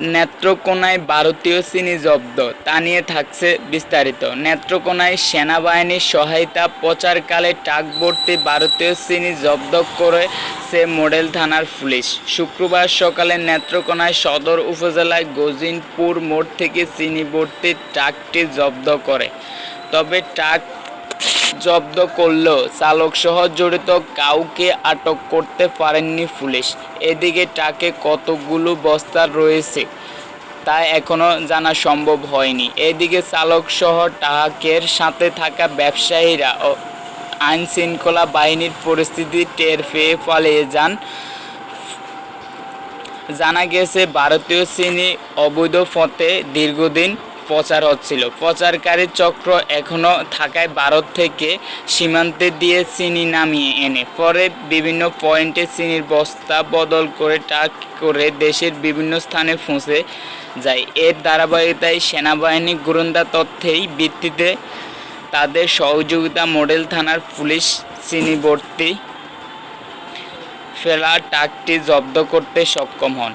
নেত্রকোনায় ভারতীয় চিনি জব্দ। তা নিয়ে থাকছে বিস্তারিত। নেত্রকোনায় সেনাবাহিনীর সহায়তা প্রচারকালে ট্রাক ভর্তি ভারতীয় চিনি জব্দ করেছে মডেল থানার পুলিশ। শুক্রবার সকালে নেত্রকোনায় সদর উপজেলায় গজিনপুর মোড় থেকে চিনি ভর্তি ট্রাকটি জব্দ করে। তবে ট্রাক জব্দ করলেও চালকসহ জড়িত কাউকে আটক করতে পারেননি পুলিশ। এদিকে ট্রাকে কতগুলো বস্তা রয়েছে তা এখনও জানা সম্ভব হয়নি। এদিকে চালকসহ ট্রাকের সাথে থাকা ব্যবসায়ীরা আইন শৃঙ্খলা বাহিনীর পরিস্থিতি টের পেয়ে পালিয়ে যান। জানা গেছে, ভারতীয় শ্রেণি অবৈধ পথে দীর্ঘদিন প্রচার হচ্ছিল প্রচারকারী চক্র এখনও থাকায় ভারত থেকে সীমান্তে দিয়ে চিনি নামিয়ে এনে, পরে বিভিন্ন পয়েন্টে চিনির বস্তা বদল করে ট্রাক করে দেশের বিভিন্ন স্থানে পৌঁছে যায়। এর ধারাবাহিকতায় সেনাবাহিনী গোয়েন্দা তথ্যেই ভিত্তিতে তাদের সহযোগিতা মডেল থানার পুলিশ চিনি ভর্তি ফেলা ট্রাকটি জব্দ করতে সক্ষম হন।